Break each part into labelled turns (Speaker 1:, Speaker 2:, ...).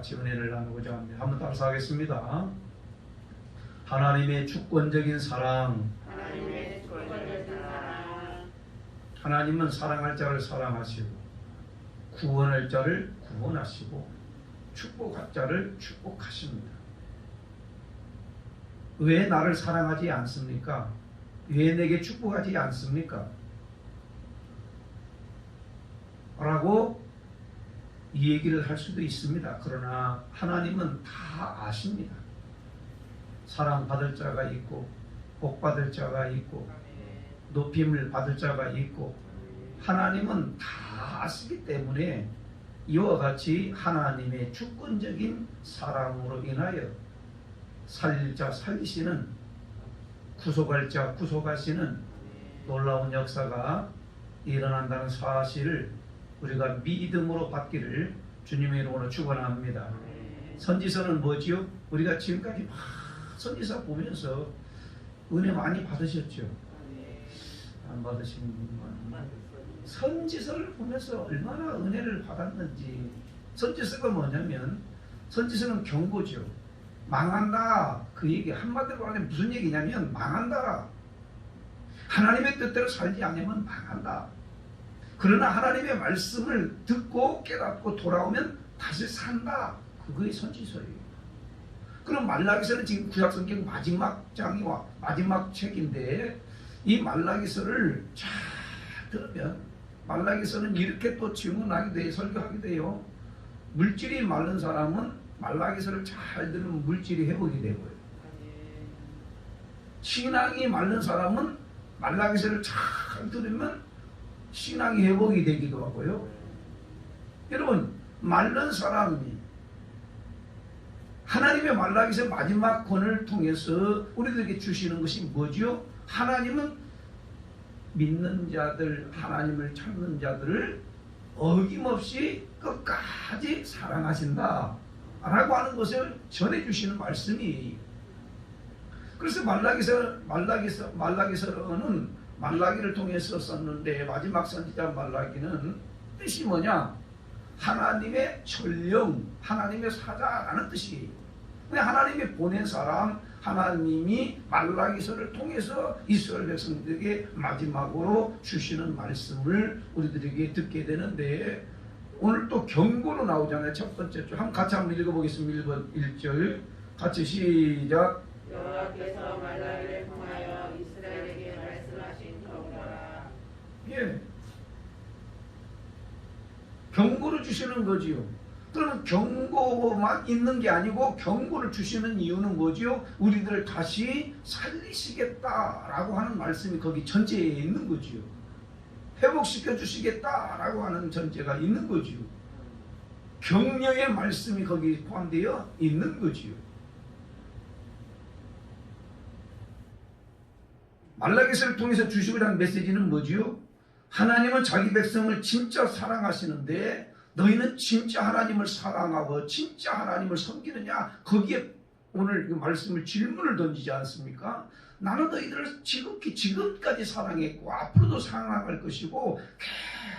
Speaker 1: 같이 은혜를 나누고자 합니다. 한번 따라서 하겠습니다. 하나님의 주권적인 사랑,
Speaker 2: 하나님의 주권적인 사랑
Speaker 1: 하나님은 사랑할 자를 사랑하시고 구원할 자를 구원하시고 축복할 자를 축복하십니다. 왜 나를 사랑하지 않습니까? 왜 내게 축복하지 않습니까? 라고 이 얘기를 할 수도 있습니다. 그러나 하나님은 다 아십니다. 사랑받을 자가 있고 복받을 자가 있고 높임을 받을 자가 있고 하나님은 다 아시기 때문에 이와 같이 하나님의 주권적인 사랑으로 인하여 살릴 자 살리시는 구속할 자 구속하시는 놀라운 역사가 일어난다는 사실을 우리가 믿음으로 받기를 주님의 이름으로 축원합니다. 선지서는 뭐지요? 우리가 지금까지 막 선지서 보면서 은혜 많이 받으셨죠? 안 받으신 분만 선지서를 보면서 얼마나 은혜를 받았는지 선지서가 뭐냐면 선지서는 경고죠. 망한다 그 얘기 한마디로 말하면 무슨 얘기냐면 망한다. 하나님의 뜻대로 살지 않으면 망한다. 그러나 하나님의 말씀을 듣고 깨닫고 돌아오면 다시 산다. 그거의 선지서예요. 그럼 말라기서는 지금 구약성경 마지막 장이와 마지막 책인데 이 말라기서를 잘 들으면 말라기서는 이렇게 또 증언하게 돼요. 설교하게 돼요. 물질이 마른 사람은 말라기서를 잘 들으면 물질이 회복이 되고요. 신앙이 마른 사람은 말라기서를 잘 들으면 신앙이 회복이 되기도 하고요. 여러분 마른 사람이 하나님의 말라기서 마지막 권을 통해서 우리들에게 주시는 것이 뭐죠? 하나님은 믿는 자들, 하나님을 찾는 자들을 어김없이 끝까지 사랑하신다. 라고 하는 것을 전해주시는 말씀이에요. 그래서 말라기서, 말라기서, 말라기서는 말라기를 통해서 썼는데 마지막 선지자 말라기는 뜻이 뭐냐? 하나님의 전령, 하나님의 사자라는 뜻이에요. 하나님이 보낸 사람, 하나님이 말라기서를 통해서 이스라엘 백성들에게 마지막으로 주시는 말씀을 우리들에게 듣게 되는데 오늘 또 경고로 나오잖아요. 첫 번째 줄. 한번 같이 한번 읽어보겠습니다. 1번 1절. 같이 시작.
Speaker 2: 여호와께서 말라기를 통하여 이스라엘에게 말씀하신 경우라
Speaker 1: 예. 경고를 주시는 거지요. 그러면 경고만 있는 게 아니고 경고를 주시는 이유는 뭐지요? 우리들을 다시 살리시겠다라고 하는 말씀이 거기 전제에 있는 거지요. 회복시켜 주시겠다라고 하는 전제가 있는 거지요. 격려의 말씀이 거기 포함되어 있는 거지요. 말라기서를 통해서 주시고자 하는 메시지는 뭐지요? 하나님은 자기 백성을 진짜 사랑하시는데 너희는 진짜 하나님을 사랑하고 진짜 하나님을 섬기느냐? 거기에 오늘 그 말씀을 질문을 던지지 않습니까? 나는 너희들을 지극히 지금까지 사랑했고 앞으로도 사랑할 것이고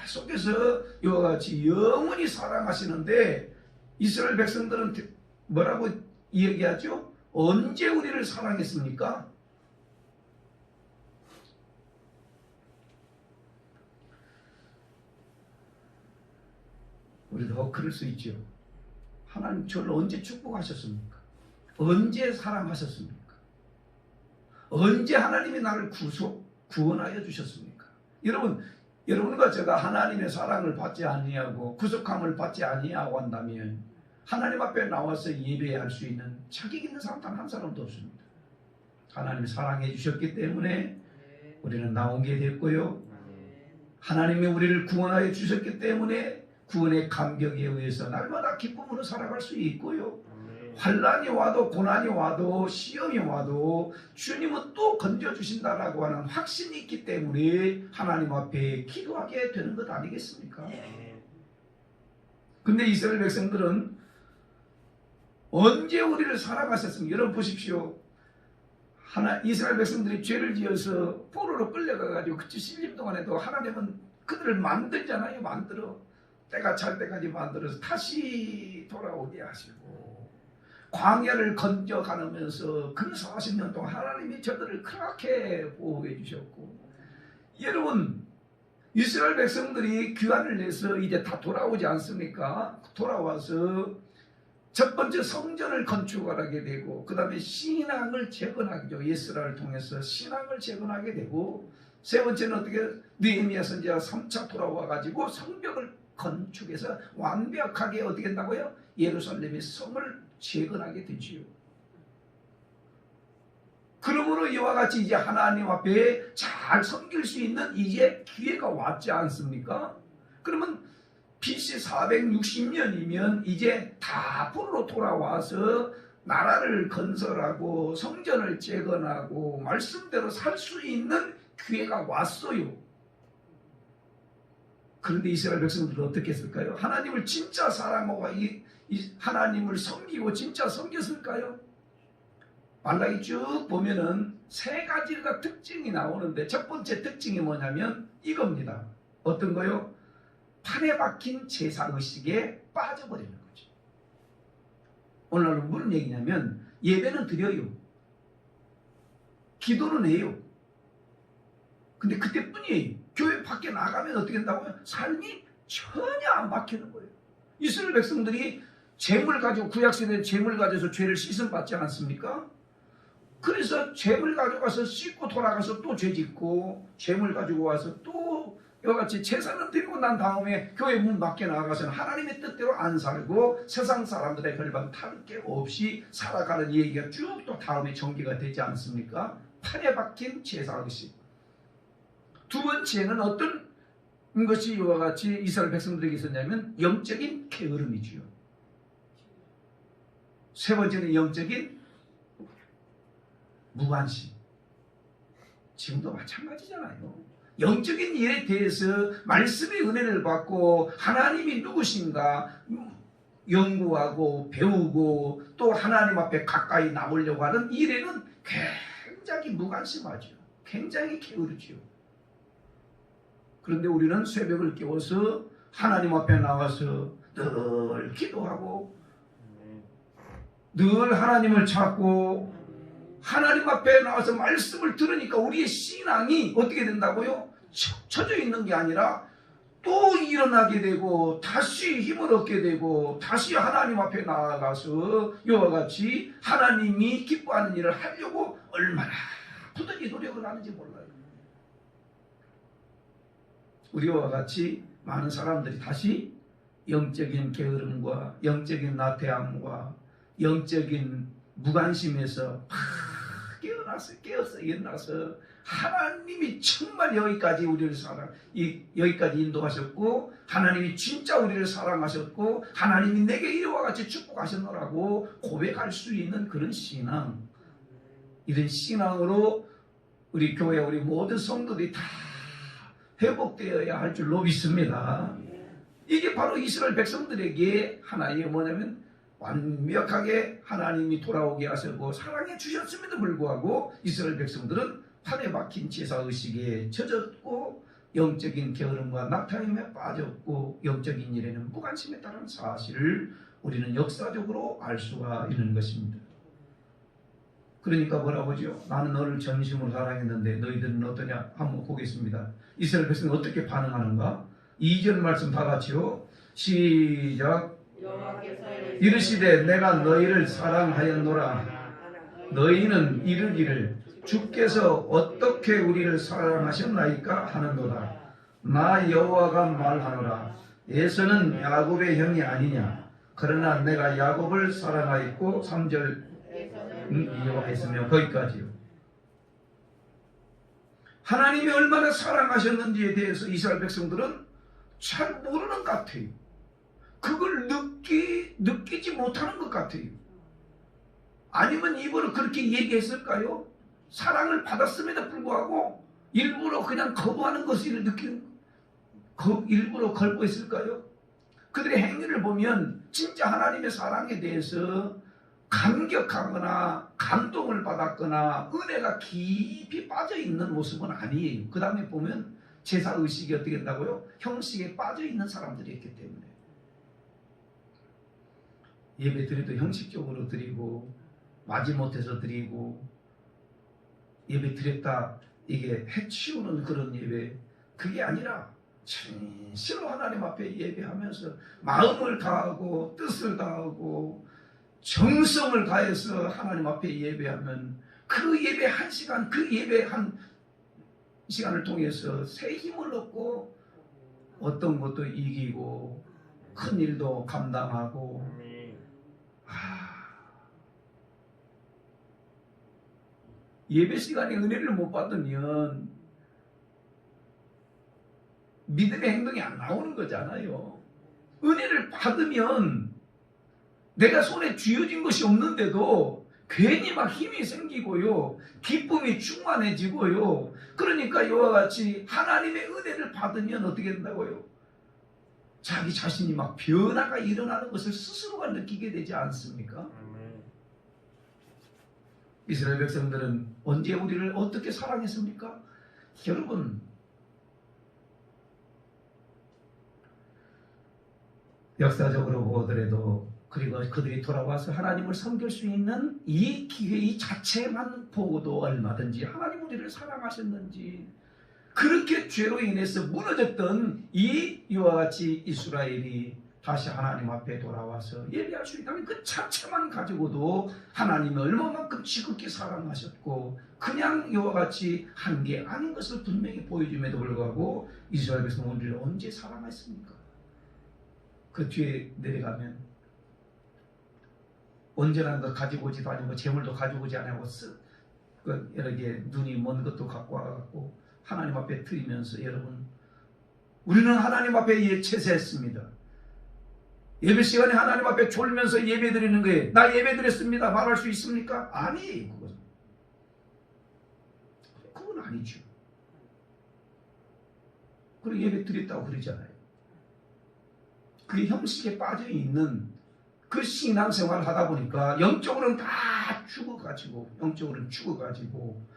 Speaker 1: 계속해서 이와 같이 영원히 사랑하시는데 이스라엘 백성들은 뭐라고 얘기하죠? 언제 우리를 사랑했습니까? 우리도 어, 그럴 수 있죠. 하나님 저를 언제 축복하셨습니까? 언제 사랑하셨습니까? 언제 하나님이 나를 구속, 구원하여 주셨습니까? 여러분, 여러분과 제가 하나님의 사랑을 받지 아니하고 구속함을 받지 아니하고 한다면 하나님 앞에 나와서 예배할 수 있는 자격 있는 사람 단 한 사람도 없습니다. 하나님이 사랑해 주셨기 때문에 우리는 나온 게 됐고요. 하나님이 우리를 구원하여 주셨기 때문에 구원의 감격에 의해서 날마다 기쁨으로 살아갈 수 있고요. 환란이 와도 고난이 와도 시험이 와도 주님은 또 건져 주신다라고 하는 확신이 있기 때문에 하나님 앞에 기도하게 되는 것 아니겠습니까? 근데 이스라엘 백성들은 언제 우리를 사랑하셨습니까? 여러분 보십시오. 하나 이스라엘 백성들이 죄를 지어서 포로로 끌려가 가지고 그치 10년 동안에도 하나님은 그들을 만들잖아요. 만들어. 때가 찰 때까지 만들어서 다시 돌아오게 하시고 광야를 건져가면서 그 40년 동안 하나님이 저들을 그렇게 보호해 주셨고 여러분 이스라엘 백성들이 귀환을 내서 이제 다 돌아오지 않습니까? 돌아와서 첫 번째 성전을 건축하게 되고 그 다음에 신앙을 재건하죠. 예스라를 통해서 신앙을 재건하게 되고 세 번째는 어떻게 느헤미야 선지자 3차 돌아와 가지고 성벽을 건축해서 완벽하게 어떻게 한다고요? 예루살렘의 성을 재건하게 되지요. 그러므로 이와 같이 이제 하나님 앞에 잘 섬길 수 있는 이제 기회가 왔지 않습니까? 그러면 BC 460년이면 이제 다 앞으로 돌아와서 나라를 건설하고 성전을 재건하고 말씀대로 살 수 있는 기회가 왔어요. 그런데 이스라엘 백성들은 어떻게 했을까요? 하나님을 진짜 사랑하고 이, 이 하나님을 섬기고 진짜 섬겼을까요? 말라기 쭉 보면은 세 가지가 특징이 나오는데 첫 번째 특징이 뭐냐면 이겁니다. 어떤 거요? 판에 박힌 제사 의식에 빠져버리는 거죠. 오늘날은 무슨 얘기냐면 예배는 드려요. 기도는 해요. 근데 그때뿐이에요. 교회 밖에 나가면 어떻게 된다고요? 삶이 전혀 안 박히는 거예요. 이스라엘 백성들이 재물 가지고 구약시대에 재물 가져서 죄를 씻음 받지 않습니까? 그래서 재물 가져가서 씻고 돌아가서 또 죄 짓고 재물 가지고 와서 또 이같이 제사는 드리고 난 다음에 교회 문 밖에 나가서는 하나님의 뜻대로 안 살고 세상 사람들의 별반 탈게 없이 살아가는 얘기가 쭉 또 다음에 전개가 되지 않습니까? 판에 박힌 제사 의식. 두 번째는 어떤 것이 이와 같이 이스라엘 백성들에게 있었냐면 영적인 게으름이지요. 세 번째는 영적인 무관심. 지금도 마찬가지잖아요. 영적인 일에 대해서 말씀의 은혜를 받고 하나님이 누구신가 연구하고 배우고 또 하나님 앞에 가까이 나오려고 하는 일에는 굉장히 무관심하죠. 굉장히 게으르지요. 그런데 우리는 새벽을 깨워서 하나님 앞에 나와서 늘 기도하고 늘 하나님을 찾고 하나님 앞에 나와서 말씀을 들으니까 우리의 신앙이 어떻게 된다고요? 쳐져 있는 게 아니라 또 일어나게 되고 다시 힘을 얻게 되고 다시 하나님 앞에 나아가서 이와 같이 하나님이 기뻐하는 일을 하려고 얼마나 부단히 노력을 하는지 몰라요. 우리와 같이 많은 사람들이 다시 영적인 게으름과 영적인 나태함과 영적인 무관심에서 팍 깨어나서 깨어서 일어나서 하나님이 정말 여기까지 우리를 사랑 이 여기까지 인도하셨고 하나님이 진짜 우리를 사랑하셨고 하나님이 내게 이와 같이 축복하셨노라고 고백할 수 있는 그런 신앙. 이런 신앙으로 우리 교회 우리 모든 성도들이 다 회복되어야 할 줄로 믿습니다. 이게 바로 이스라엘 백성들에게 하나의 뭐냐면 완벽하게 하나님이 돌아오게 하시고 사랑해 주셨음에도 불구하고 이스라엘 백성들은 판에 박힌 제사 의식에 젖었고 영적인 게으름과 낙타임에 빠졌고 영적인 일에는 무관심했다는 사실을 우리는 역사적으로 알 수가 있는 것입니다. 그러니까 뭐라고죠? 나는 너를 전심으로 사랑했는데 너희들은 어떠냐? 한번 보겠습니다. 이스라엘 백성이 어떻게 반응하는가? 2절 말씀 다 같이요. 시작. 이르시되 내가 너희를 사랑하였노라. 너희는 이르기를 주께서 어떻게 우리를 사랑하셨나이까 하는도다. 나 여호와가 말하노라. 에서는 야곱의 형이 아니냐. 그러나 내가 야곱을 사랑하였고 3절 음, 이용했으며 거기까지요. 하나님이 얼마나 사랑하셨는지에 대해서 이스라엘 백성들은 잘 모르는 것 같아요. 그걸 느끼, 느끼지 못하는 것 같아요. 아니면 입으로 그렇게 얘기했을까요? 사랑을 받았음에도 불구하고 일부러 그냥 거부하는 것을 느끼는, 거, 일부러 걸고했을까요? 그들의 행위를 보면 진짜 하나님의 사랑에 대해서 감격하거나 감동을 받았거나 은혜가 깊이 빠져 있는 모습은 아니에요. 그 다음에 보면 제사 의식이 어떻게 된다고요? 형식에 빠져 있는 사람들이 있기 때문에. 예배 드려도 형식적으로 드리고 마지못해서 드리고 예배 드렸다 이게 해치우는 그런 예배 그게 아니라 진실로 하나님 앞에 예배하면서 마음을 다하고 뜻을 다하고 정성을 다해서 하나님 앞에 예배하면 그 예배 한 시간 그 예배 한 시간을 통해서 새 힘을 얻고 어떤 것도 이기고 큰 일도 감당하고.
Speaker 3: 아,
Speaker 1: 예배 시간에 은혜를 못 받으면 믿음의 행동이 안 나오는 거잖아요. 은혜를 받으면 내가 손에 쥐어진 것이 없는데도 괜히 막 힘이 생기고요. 기쁨이 충만해지고요. 그러니까 이와 같이 하나님의 은혜를 받으면 어떻게 된다고요? 자기 자신이 막 변화가 일어나는 것을 스스로가 느끼게 되지 않습니까? 이스라엘 백성들은 언제 우리를 어떻게 사랑했습니까? 여러분 역사적으로 보더라도 그리고 그들이 돌아와서 하나님을 섬길 수 있는 이 기회 이 자체만 보고도 얼마든지 하나님 우리를 사랑하셨는지 그렇게 죄로 인해서 무너졌던 이 이와 같이 이스라엘이 다시 하나님 앞에 돌아와서 예배할 수 있다면 그 자체만 가지고도 하나님이 얼마만큼 지극히 사랑하셨고 그냥 이와 같이 한 게 아닌 것을 분명히 보여줌에도 불구하고 이스라엘 백성 우리를 언제 사랑했습니까? 그 뒤에 내려가면 언제나 그 가지고 오지도 아니고 재물도 가지고 오지 않고 쓰, 그 여러 개 눈이 먼 것도 갖고 와갖고 하나님 앞에 드리면서 여러분 우리는 하나님 앞에 예 채세했습니다. 예배 시간에 하나님 앞에 졸면서 예배 드리는 거예요. 나 예배 드렸습니다. 말할 수 있습니까? 아니에요. 그건. 그건 아니죠. 그리고 예배 드렸다고 그러잖아요. 그게 형식에 빠져 있는 그 신앙생활을 하다 보니까 영적으로는 다 죽어가지고 영적으로는 죽어가지고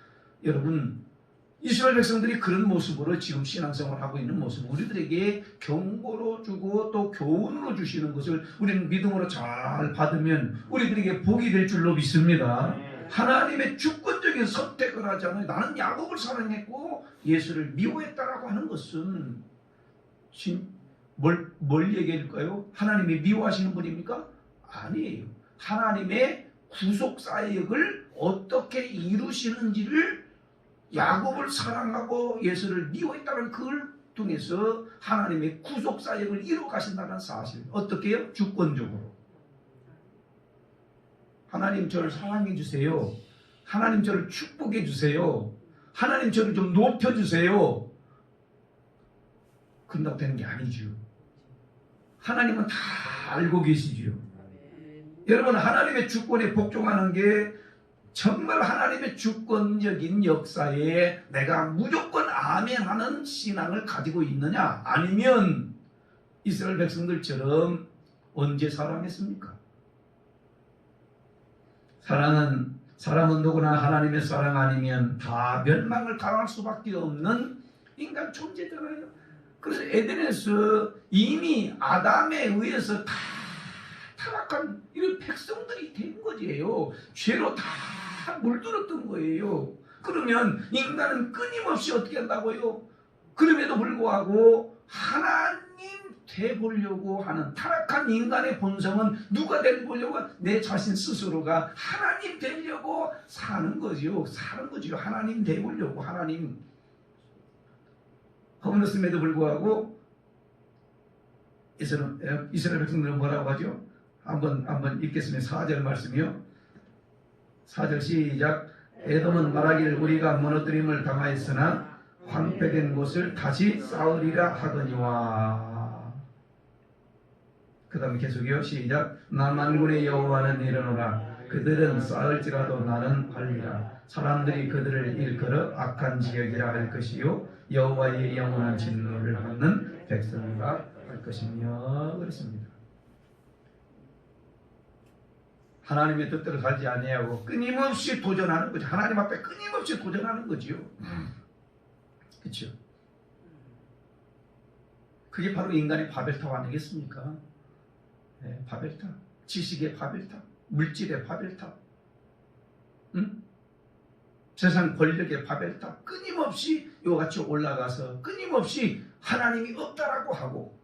Speaker 1: 여러분 이스라엘 백성들이 그런 모습으로 지금 신앙생활을 하고 있는 모습 우리들에게 경고로 주고 또 교훈으로 주시는 것을 우리는 믿음으로 잘 받으면 우리들에게 복이 될 줄로 믿습니다.
Speaker 3: 아멘.
Speaker 1: 하나님의 주권적인 선택을 하잖아요. 나는 야곱을 사랑했고 예수를 미워했다라고 하는 것은 진- 뭘, 뭘 얘기할까요? 하나님이 미워하시는 분입니까? 아니에요. 하나님의 구속 사역을 어떻게 이루시는지를 야곱을 사랑하고 예수를 미워했다는 그걸 통해서 하나님의 구속 사역을 이루어 가신다는 사실. 어떻게 해요? 주권적으로. 하나님 저를 사랑해 주세요. 하나님 저를 축복해 주세요. 하나님 저를 좀 높여 주세요. 그런다고 되는 게 아니죠. 하나님은 다 알고 계시지요. 여러분 하나님의 주권에 복종하는 게 정말 하나님의 주권적인 역사에 내가 무조건 아멘하는 신앙을 가지고 있느냐 아니면 이스라엘 백성들처럼 언제 사랑했습니까? 사랑은 사람은 누구나 하나님의 사랑 아니면 다 멸망을 당할 수밖에 없는 인간 존재잖아요. 그래서 에덴에서 이미 아담에 의해서 다 타락한 이런 백성들이 된 거지요. 죄로 다 물들었던 거예요. 그러면 인간은 끊임없이 어떻게 한다고요? 그럼에도 불구하고 하나님 돼 보려고 하는 타락한 인간의 본성은 누가 돼 보려고 내 자신 스스로가 하나님 되려고 사는 거지요. 사는 거지요. 하나님 돼 보려고 하나님 허물었음에도 불구하고 이스라엘, 이스라엘 백성들은 뭐라고 하죠? 한번 한번 읽겠습니다. 4절 말씀이요. 4절 시작. 에돔은 말하기를 우리가 무너뜨림을 당하였으나 황폐된 곳을 다시 쌓으리라 하더니와. 그 다음에 계속이요. 시작. 나 만군의 여호와는 이르노라. 그들은 쌓을지라도 나는 팔리라. 사람들이 그들을 일컬어 악한 지역이라 할 것이요. 여호와의 영원한 진노를 받는 백성이라 할 것이며 그렇습니다. 하나님의 뜻대로 살지 아니하고 끊임없이 도전하는 거죠. 하나님 앞에 끊임없이 도전하는 거지요. 그렇죠. 그게 바로 인간의 바벨탑 아니겠습니까? 네, 바벨탑. 지식의 바벨탑, 물질의 바벨탑, 응? 세상 권력의 바벨탑 끊임없이 이와 같이 올라가서 끊임없이 하나님이 없다라고 하고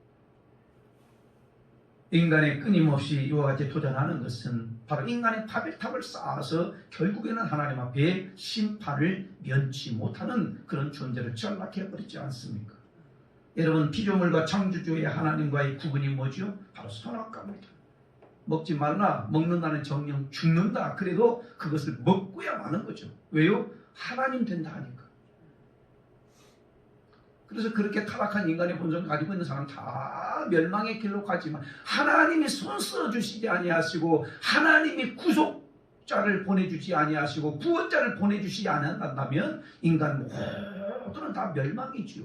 Speaker 1: 인간의 끊임없이 이와 같이 도전하는 것은 바로 인간의 바벨탑을 쌓아서 결국에는 하나님 앞에 심판을 면치 못하는 그런 존재로 전락해 버리지 않습니까? 여러분 피조물과 창조주의 하나님과의 구분이 뭐죠? 바로 선악과입니다. 먹지 말라 먹는다는 정령 죽는다 그래도 그것을 먹고야 마는 거죠. 왜요? 하나님 된다 하니까. 그래서 그렇게 타락한 인간의 본성 가지고 있는 사람 다 멸망의 길로 가지만 하나님이 손써 주시지 아니하시고 하나님이 구속자를 보내주지 아니하시고 구원자를 보내주시지 않는다면 인간 모두는 다 멸망이지요.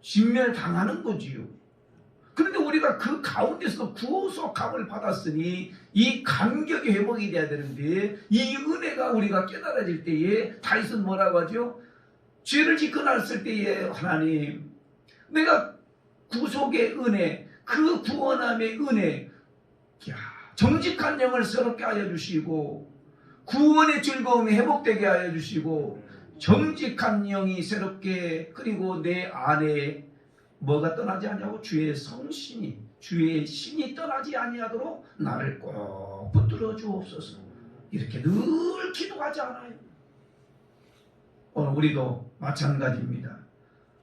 Speaker 1: 진멸 당하는 거지요. 그런데 우리가 그 가운데서 구속함을 받았으니 이 감격이 회복이 돼야 되는데 이 은혜가 우리가 깨달아질 때에 다윗은 뭐라고 하죠? 죄를 짓고 났을 때에 하나님 내가 구속의 은혜 그 구원함의 은혜 야, 정직한 영을 새롭게 하여 주시고 구원의 즐거움이 회복되게 하여 주시고 정직한 영이 새롭게 그리고 내 안에 뭐가 떠나지 아니하고 주의 성신이 주의 신이 떠나지 아니하도록 나를 꼭 붙들어 주옵소서. 이렇게 늘 기도하지 않아요 우리도 마찬가지입니다.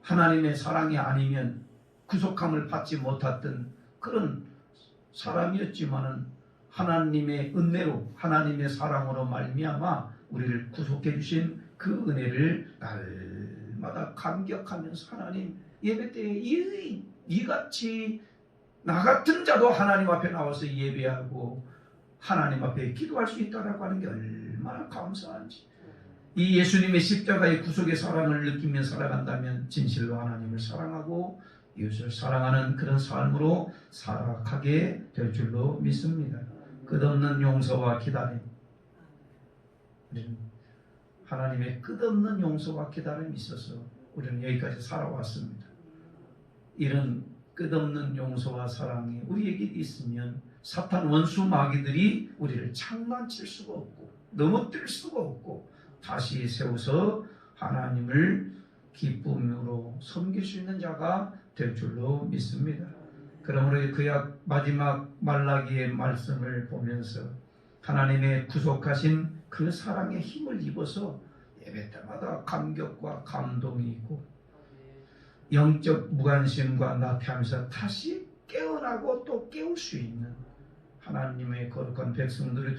Speaker 1: 하나님의 사랑이 아니면 구속함을 받지 못했던 그런 사람이었지만은 하나님의 은혜로 하나님의 사랑으로 말미암아 우리를 구속해 주신 그 은혜를 날마다 감격하면서 하나님 예배 때에 이, 이같이 나 같은 자도 하나님 앞에 나와서 예배하고 하나님 앞에 기도할 수 있다라고 하는 게 얼마나 감사한지 이 예수님의 십자가의 구속의 사랑을 느끼며 살아간다면 진실로 하나님을 사랑하고 이웃을 사랑하는 그런 삶으로 살아가게 될 줄로 믿습니다. 끝없는 용서와 기다림 우리는 하나님의 끝없는 용서와 기다림이 있어서 우리는 여기까지 살아왔습니다. 이런 끝없는 용서와 사랑이 우리에게 있으면 사탄 원수 마귀들이 우리를 장난칠 수가 없고 넘어뜨릴 수가 없고 다시 세워서 하나님을 기쁨으로 섬길 수 있는 자가 될 줄로 믿습니다. 그러므로 그약 마지막 말라기의 말씀을 보면서 하나님의 구속하신 그 사랑의 힘을 입어서 예배 때마다 감격과 감동이 있고 영적 무관심과 나태하면서 다시 깨어나고 또 깨울 수 있는 하나님의 거룩한 백성들을